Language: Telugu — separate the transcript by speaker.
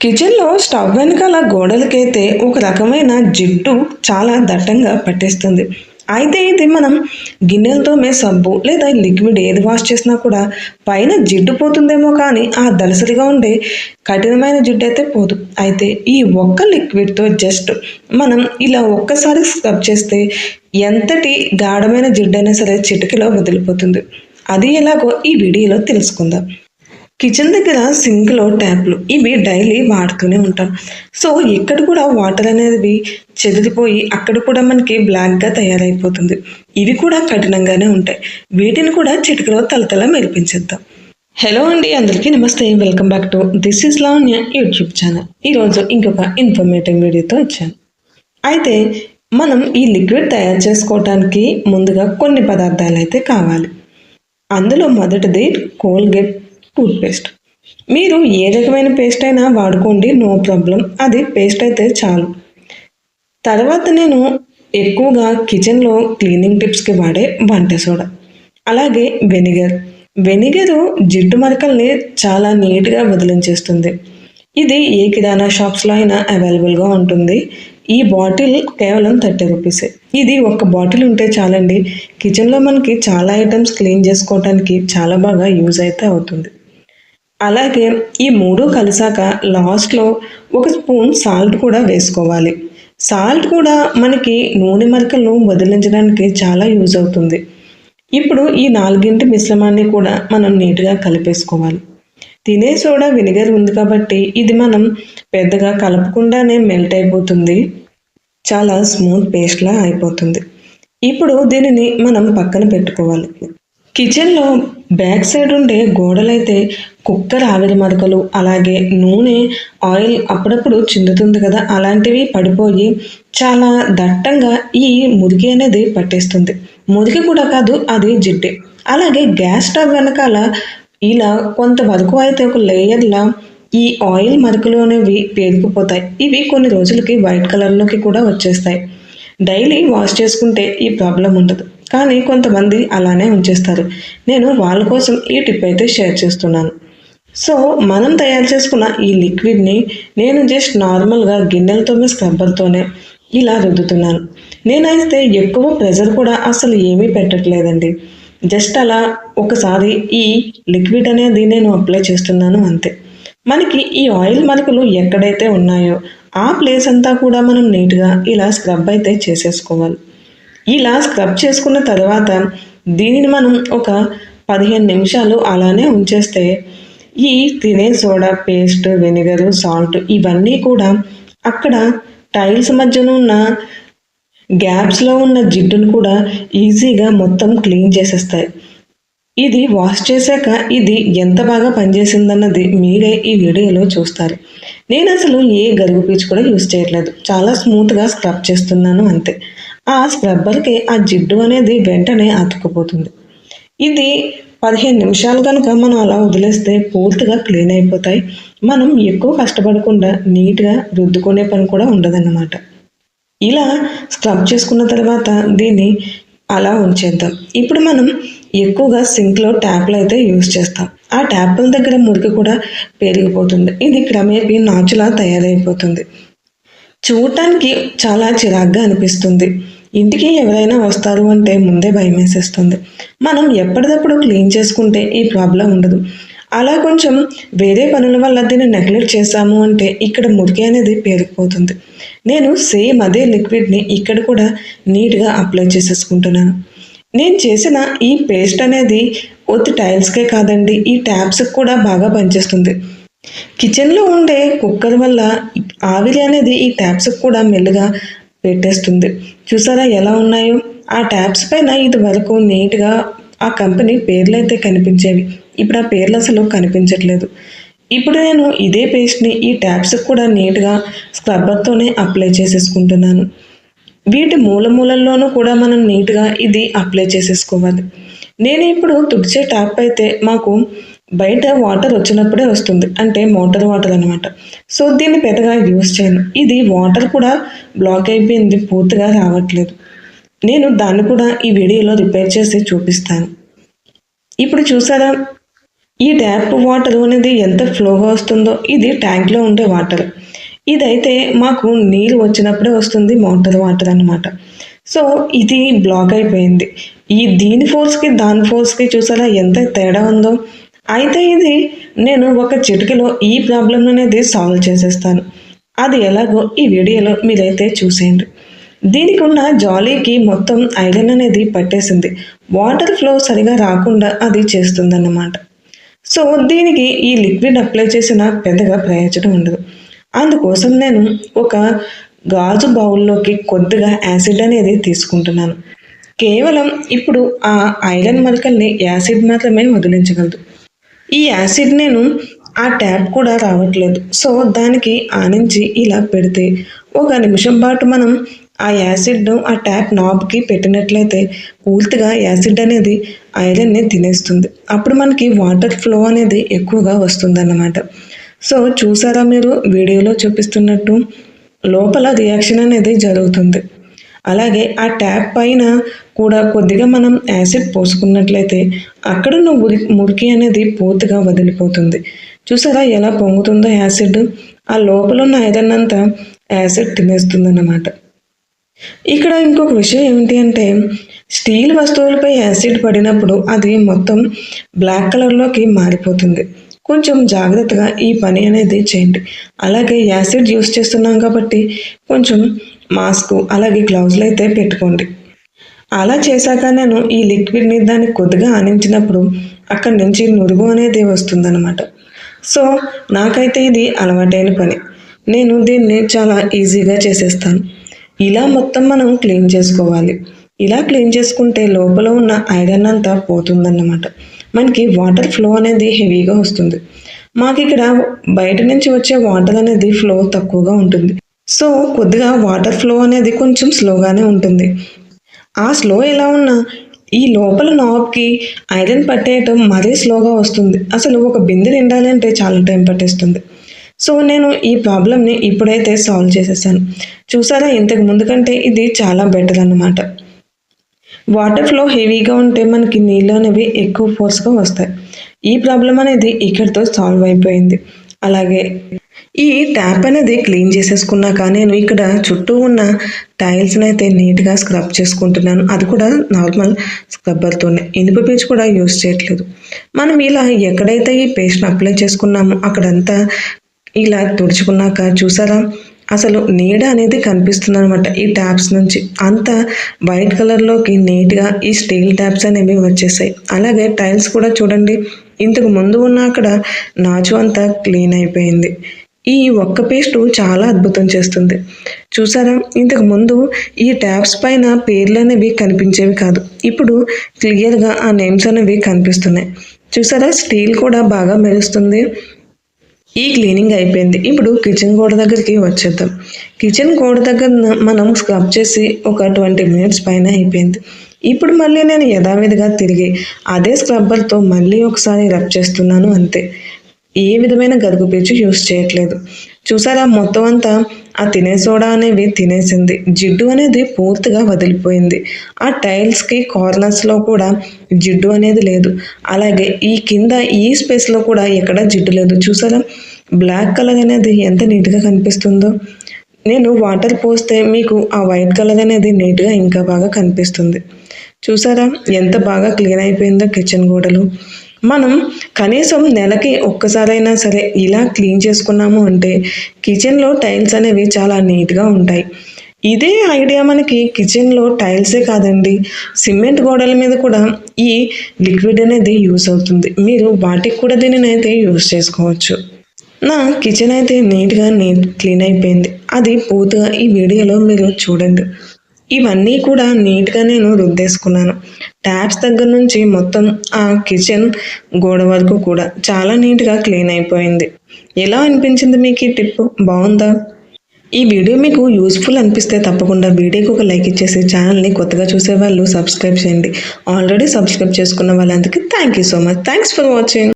Speaker 1: కిచెన్లో స్టవ్ వెనకాల గోడలకైతే ఒక రకమైన జిడ్డు చాలా దట్టంగా పట్టేస్తుంది. అయితే ఇది మనం గిన్నెలతో మే సబ్బు లేదా లిక్విడ్ ఏది వాష్ చేసినా కూడా పైన జిడ్డు పోతుందేమో కానీ ఆ దలసరిగా ఉండే కఠినమైన జిడ్డు అయితే పోదు. అయితే ఈ ఒక్క లిక్విడ్తో జస్ట్ మనం ఇలా ఒక్కసారి స్క్రబ్ చేస్తే ఎంతటి గాఢమైన జిడ్డైనా సరే చిటికలో వదిలిపోతుంది. అది ఎలాగో ఈ వీడియోలో తెలుసుకుందాం. కిచెన్ దగ్గర సింక్లో ట్యాప్లు ఇవి డైలీ వాడుతూనే ఉంటాం. సో ఇక్కడ కూడా వాటర్ అనేది చెదిరిపోయి అక్కడ కూడా మనకి బ్లాక్గా తయారైపోతుంది. ఇవి కూడా కఠినంగానే ఉంటాయి. వీటిని కూడా చిటికలో తలతల మెరిపించేద్దాం. హలో అండి అందరికీ నమస్తే. Welcome back to this is Lavanya YouTube channel. ఈరోజు ఇంకొక ఇన్ఫర్మేటివ్ వీడియోతో వచ్చాను. అయితే మనం ఈ లిక్విడ్ తయారు చేసుకోవడానికి ముందుగా కొన్ని పదార్థాలు అయితే కావాలి. అందులో మొదటిది కోల్గేట్. టూత్పేస్ట్. మీరు ఏ రకమైన పేస్ట్ అయినా వాడుకోండి నో ప్రాబ్లం. అది పేస్ట్ అయితే చాలు. తర్వాత నేను ఎక్కువగా కిచెన్లో క్లీనింగ్ టిప్స్కి వాడే వంట సోడా. అలాగే వెనిగర్. వెనిగరు జిడ్డు మరకల్ని చాలా నీట్గా వదిలించేస్తుంది. ఇది ఏ కిరాణా షాప్స్లో అయినా అవైలబుల్గా ఉంటుంది. ఈ బాటిల్ కేవలం థర్టీ రూపీసే. ఇది ఒక బాటిల్ ఉంటే చాలండి. కిచెన్లో మనకి చాలా ఐటమ్స్ క్లీన్ చేసుకోవడానికి చాలా బాగా యూజ్ అయితే అవుతుంది. అలాగే ఈ మూడు కలిసాక లాస్ట్లో ఒక స్పూన్ సాల్ట్ కూడా వేసుకోవాలి. సాల్ట్ కూడా మనకి నూనె మరకలను వదిలించడానికి చాలా యూజ్ అవుతుంది. ఇప్పుడు ఈ నాలుగింటి మిశ్రమాన్ని కూడా మనం నీట్గా కలిపేసుకోవాలి. తినే సోడా వినిగర్ ఉంది కాబట్టి ఇది మనం పెద్దగా కలపకుండానే మెల్ట్ అయిపోతుంది. చాలా స్మూత్ పేస్ట్లా అయిపోతుంది. ఇప్పుడు దీనిని మనం పక్కన పెట్టుకోవాలి. కిచెన్లో బ్యాక్ సైడ్ ఉండే గోడలైతే కుక్కర్ ఆవిరి మరకలు అలాగే నూనె ఆయిల్ అప్పుడప్పుడు చిందుతుంది కదా అలాంటివి పడిపోయి చాలా దట్టంగా ఈ మురికి అనేది పట్టేస్తుంది. మురికి కూడా కాదు అది జిడ్డే. అలాగే గ్యాస్ స్టవ్ వెనకాల ఇలా కొంతవరకు అయితే ఒక లేయర్లా ఈ ఆయిల్ మరకలు అనేవి పేరుకుపోతాయి. ఇవి కొన్ని రోజులకి వైట్ కలర్లోకి కూడా వచ్చేస్తాయి. డైలీ వాష్ చేసుకుంటే ఈ ప్రాబ్లం ఉండదు. కానీ కొంతమంది అలానే ఉంచేస్తారు. నేను వాళ్ళ కోసం ఈ టిప్ అయితే షేర్ చేస్తున్నాను. సో మనం తయారు చేసుకున్న ఈ లిక్విడ్ని నేను జస్ట్ నార్మల్గా గిన్నెలతో స్క్రబ్బర్తోనే ఇలా రుద్దుతున్నాను. నేనైతే ఎక్కువ ప్రెజర్ కూడా అసలు ఏమీ పెట్టట్లేదండి. జస్ట్ అలా ఒకసారి ఈ లిక్విడ్ అనేది నేను అప్లై చేస్తున్నాను అంతే. మనకి ఈ ఆయిల్ మరకలు ఎక్కడైతే ఉన్నాయో ఆ ప్లేస్ అంతా కూడా మనం నీట్గా ఇలా స్క్రబ్ అయితే చేసేసుకోవాలి. ఇలా స్క్రబ్ చేసుకున్న తర్వాత దీనిని మనం ఒక పదిహేను నిమిషాలు అలానే ఉంచేస్తే ఈ తినే సోడా పేస్ట్ వెనిగర్ సాల్ట్ ఇవన్నీ కూడా అక్కడ టైల్స్ మధ్యన ఉన్న గ్యాప్స్లో ఉన్న జిడ్డును కూడా ఈజీగా మొత్తం క్లీన్ చేసేస్తాయి. ఇది వాష్ చేశాక ఇది ఎంత బాగా పనిచేసిందన్నది మీరే ఈ వీడియోలో చూస్తారు. నేను అసలు ఏ గరుగు పీచు కూడా యూజ్ చేయట్లేదు. చాలా స్మూత్గా స్క్రబ్ చేస్తున్నాను అంతే. ఆ స్క్రబ్బర్కి ఆ జిడ్డు అనేది వెంటనే అతుక్కుపోతుంది. ఇది పదిహేను నిమిషాలు కనుక మనం అలా వదిలేస్తే పూర్తిగా క్లీన్ అయిపోతాయి. మనం ఎక్కువ కష్టపడకుండా నీట్గా రుద్దుకునే పని కూడా ఉండదన్నమాట. ఇలా స్క్రబ్ చేసుకున్న తర్వాత దీన్ని అలా ఉంచేద్దాం. ఇప్పుడు మనం ఎక్కువగా సింక్లో ట్యాప్లు అయితే యూజ్ చేస్తాం. ఆ ట్యాప్ల దగ్గర మురికి కూడా పెరిగిపోతుంది. ఇది క్రమేపీ నాచులా తయారైపోతుంది. చూడటానికి చాలా చిరాగ్గా అనిపిస్తుంది. ఇంటికి ఎవరైనా వస్తారు అంటే ముందే భయం వేసేస్తుంది మనం ఎప్పటికప్పుడు క్లీన్ చేసుకుంటే ఈ ప్రాబ్లం ఉండదు. అలా కొంచెం వేరే పనుల వల్ల దీన్ని నెగ్లెక్ట్ చేశాము అంటే ఇక్కడ మురికి అనేది పేరుకుపోతుంది. నేను సేమ్ అదే లిక్విడ్ని ఇక్కడ కూడా నీట్గా అప్లై చేసేసుకుంటున్నాను. నేను చేసిన ఈ పేస్ట్ అనేది ఒత్తి టైల్స్కే కాదండి ఈ ట్యాప్స్కి కూడా బాగా పనిచేస్తుంది. కిచెన్లో ఉండే కుక్కర్ వల్ల ఆవిరి అనేది ఈ ట్యాప్స్కి కూడా మెల్లగా పెట్టేస్తుంది. చూసారా ఎలా ఉన్నాయో? ఆ ట్యాప్స్ పైన ఇది వరకు నీట్గా ఆ కంపెనీ పేర్లు అయితే కనిపించేవి. ఇప్పుడు ఆ పేర్లు అసలు కనిపించట్లేదు. ఇప్పుడు నేను ఇదే పేస్ట్ని ఈ ట్యాప్స్కి కూడా నీట్గా స్క్రబ్బర్తోనే అప్లై చేసేసుకుంటున్నాను. వీటి మూల మూలల్లోనూ కూడా మనం నీట్గా ఇది అప్లై చేసేసుకోవాలి. నేను ఇప్పుడు తుడిచే ట్యాప్ అయితే మాకు బయట వాటర్ వచ్చినప్పుడే వస్తుంది. అంటే మోటార్ వాటర్ అనమాట సో దీన్ని పెద్దగా యూస్ చేయను. ఇది వాటర్ కూడా బ్లాక్ అయిపోయింది పూర్తిగా రావట్లేదు. నేను దాన్ని కూడా ఈ వీడియోలో రిపేర్ చేసి చూపిస్తాను. ఇప్పుడు చూసారా? ఈ ట్యాప్ వాటర్ అనేది ఎంత ఫ్లోగా వస్తుందో ఇది ట్యాంక్లో ఉండే వాటర్. ఇదైతే మాకు నీరు వచ్చినప్పుడే వస్తుంది మోటార్ వాటర్ అనమాట సో ఇది బ్లాక్ అయిపోయింది. ఈ దీని ఫోర్స్కి దాని ఫోర్స్కి చూసారా ఎంత తేడా ఉందో? అయితే ఇది నేను ఒక చిటికలో ఈ ప్రాబ్లం అనేది సాల్వ్ చేసేస్తాను. అది ఎలాగో ఈ వీడియోలో మీరైతే చూసేయండి. దీనికి ఉన్న జాలీకి మొత్తం ఐరన్ అనేది పట్టేసింది. వాటర్ ఫ్లో సరిగా రాకుండా అది చేస్తుందన్నమాట. సో దీనికి ఈ లిక్విడ్ అప్లై చేసిన పెద్దగా ప్రయోజనం ఉండదు. అందుకోసం నేను ఒక గాజు బౌల్లోకి కొద్దిగా యాసిడ్ అనేది తీసుకుంటున్నాను. కేవలం ఇప్పుడు ఆ ఐరన్ మరకల్ని యాసిడ్ మాత్రమే వదిలించగలదు. ఈ యాసిడ్ నేను ఆ ట్యాప్ కూడా రావట్లేదు. సో దానికి ఆనించి ఇలా పెడితే ఒక నిమిషం పాటు మనం ఆ యాసిడ్ను ఆ ట్యాప్ నాబ్కి పెట్టినట్లయితే పూర్తిగా యాసిడ్ అనేది ఐరన్ని తినేస్తుంది. అప్పుడు మనకి వాటర్ ఫ్లో అనేది ఎక్కువగా వస్తుందన్నమాట. సో చూసారా మీరు వీడియోలో చూపిస్తున్నట్టు లోపల రియాక్షన్ అనేది జరుగుతుంది. అలాగే ఆ ట్యాప్ పైన కూడా కొద్దిగా మనం యాసిడ్ పోసుకున్నట్లయితే అక్కడ ఉరి మురికి అనేది పూర్తిగా వదిలిపోతుంది. చూసారా ఎలా పొంగుతుందో యాసిడ్ ఆ లోపల ఉన్న ఐరన్ అంతా యాసిడ్ తినేస్తుందన్నమాట. ఇక్కడ ఇంకొక విషయం ఏమిటి అంటే స్టీల్ వస్తువులపై యాసిడ్ పడినప్పుడు అది మొత్తం బ్లాక్ కలర్లోకి మారిపోతుంది. కొంచెం జాగ్రత్తగా ఈ పని అనేది చేయండి. అలాగే యాసిడ్ యూస్ చేస్తున్నాం కాబట్టి కొంచెం మాస్క్ అలాగే గ్లౌజులు అయితే పెట్టుకోండి. అలా చేశాక నేను ఈ లిక్విడ్ని దాన్ని కొద్దిగా ఆనించినప్పుడు అక్కడి నుంచి నురుగు అనేది వస్తుందన్నమాట. సో నాకైతే ఇది అలవాటైన పని. నేను దీన్ని చాలా ఈజీగా చేసేస్తాను. ఇలా మొత్తం మనం క్లీన్ చేసుకోవాలి. ఇలా క్లీన్ చేసుకుంటే లోపల ఉన్న ఐరన్ అంతా పోతుందన్నమాట. మనకి వాటర్ ఫ్లో అనేది హెవీగా వస్తుంది. మాకు ఇక్కడ బయట నుంచి వచ్చే వాటర్ అనేది ఫ్లో తక్కువగా ఉంటుంది. సో కొద్దిగా వాటర్ ఫ్లో అనేది కొంచెం స్లోగానే ఉంటుంది. ఆ స్లో ఎలా ఉన్నా ఈ లోపల నాబ్కి ఐరన్ పట్టేయటం మరీ స్లోగా వస్తుంది. అసలు ఒక బిందె నిండాలంటే చాలా టైం పట్టేస్తుంది. సో నేను ఈ ప్రాబ్లమ్ని ఇప్పుడైతే సాల్వ్ చేసేసాను. చూసారా ఇంతకు ముందు కంటే ఇది చాలా బెటర్ అన్నమాట. వాటర్ ఫ్లో హెవీగా ఉంటే మనకి నీళ్ళు అనేవి ఎక్కువ ఫోర్స్గా వస్తాయి. ఈ ప్రాబ్లం అనేది ఇక్కడితో సాల్వ్ అయిపోయింది. అలాగే ఈ ట్యాప్ అనేది క్లీన్ చేసేసుకున్నాక నేను ఇక్కడ చుట్టూ ఉన్న టైల్స్ని అయితే నీట్గా స్క్రబ్ చేసుకుంటున్నాను. అది కూడా నార్మల్ స్క్రబ్బర్తోనే ఇనుప పీచ్ కూడా యూజ్ చేయట్లేదు. మనం ఇలా ఎక్కడైతే ఈ పేస్ట్ని అప్లై చేసుకున్నామో అక్కడంతా ఇలా తుడుచుకున్నాక చూసారా? అసలు నీడ అనేది కనిపిస్తుంది అనమాట ఈ ట్యాప్స్ నుంచి. అంత వైట్ కలర్లోకి నీట్గా ఈ స్టీల్ ట్యాప్స్ అనేవి వచ్చేసాయి. అలాగే టైల్స్ కూడా చూడండి. ఇంతకు ముందు ఉన్న అక్కడ నాచు అంతా క్లీన్ అయిపోయింది. ఈ ఒక్క పేస్టు చాలా అద్భుతం చేస్తుంది. చూసారా? ఇంతకు ముందు ఈ ట్యాప్స్ పైన పేర్లు అనేవి కనిపించేవి కాదు. ఇప్పుడు క్లియర్గా ఆ నేమ్స్ అనేవి కనిపిస్తున్నాయి. చూసారా? స్టీల్ కూడా బాగా మెరుస్తుంది. ఈ క్లీనింగ్ అయిపోయింది. ఇప్పుడు కిచెన్ గోడ దగ్గరికి వచ్చేద్దాం. కిచెన్ గోడ దగ్గర మనం స్క్రబ్ చేసి ఒక ట్వంటీ మినిట్స్ పైన అయిపోయింది. ఇప్పుడు మళ్ళీ నేను యథావిధిగా తిరిగి అదే స్క్రబ్బర్తో మళ్ళీ ఒకసారి రబ్ చేస్తున్నాను అంతే. ఏ విధమైన గరుగు పీచు యూస్ చేయట్లేదు. చూసారా మొత్తం అంతా ఆ తినే సోడా అనేవి తినేసింది. జిడ్డు అనేది పూర్తిగా వదిలిపోయింది. ఆ టైల్స్కి కార్నర్స్లో కూడా జిడ్డు అనేది లేదు. అలాగే ఈ కింద ఈ స్పేస్లో కూడా ఎక్కడ జిడ్డు లేదు. చూసారా బ్లాక్ కలర్ అనేది ఎంత నీట్గా కనిపిస్తుందో. నేను వాటర్ పోస్తే మీకు ఆ వైట్ కలర్ అనేది నీట్గా ఇంకా బాగా కనిపిస్తుంది. చూసారా ఎంత బాగా క్లీన్ అయిపోయిందో కిచెన్ గోడలు. మనం కనీసం నెలకి ఒక్కసారైనా సరే ఇలా క్లీన్ చేసుకున్నాము అంటే కిచెన్లో టైల్స్ అనేవి చాలా నీట్గా ఉంటాయి. ఇదే ఐడియా మనకి కిచెన్లో టైల్సే కాదండి. సిమెంట్ గోడల మీద కూడా ఈ లిక్విడ్ అనేది యూస్ అవుతుంది. మీరు వాటికి కూడా దీనిని అయితే యూస్ చేసుకోవచ్చు. నా కిచెన్ అయితే నీట్గా నీట్ క్లీన్ అయిపోయింది. అది పూర్తిగా ఈ వీడియోలో మీరు చూడండి. ఇవన్నీ కూడా నీట్గా నేను రుద్దేసుకున్నాను. ట్యాప్స్ దగ్గర నుంచి మొత్తం ఆ కిచెన్ గోడ వరకు కూడా చాలా నీట్గా క్లీన్ అయిపోయింది. ఎలా అనిపించింది మీకు ఈ టిప్ బాగుందా? ఈ వీడియో మీకు యూస్ఫుల్ అనిపిస్తే తప్పకుండా వీడియోకి ఒక లైక్ ఇచ్చేసి ఛానల్ని కొత్తగా చూసే వాళ్ళు సబ్స్క్రైబ్ చేయండి. ఆల్రెడీ సబ్స్క్రైబ్ చేసుకున్న వాళ్ళందరికీ thank you so much. Thanks for watching.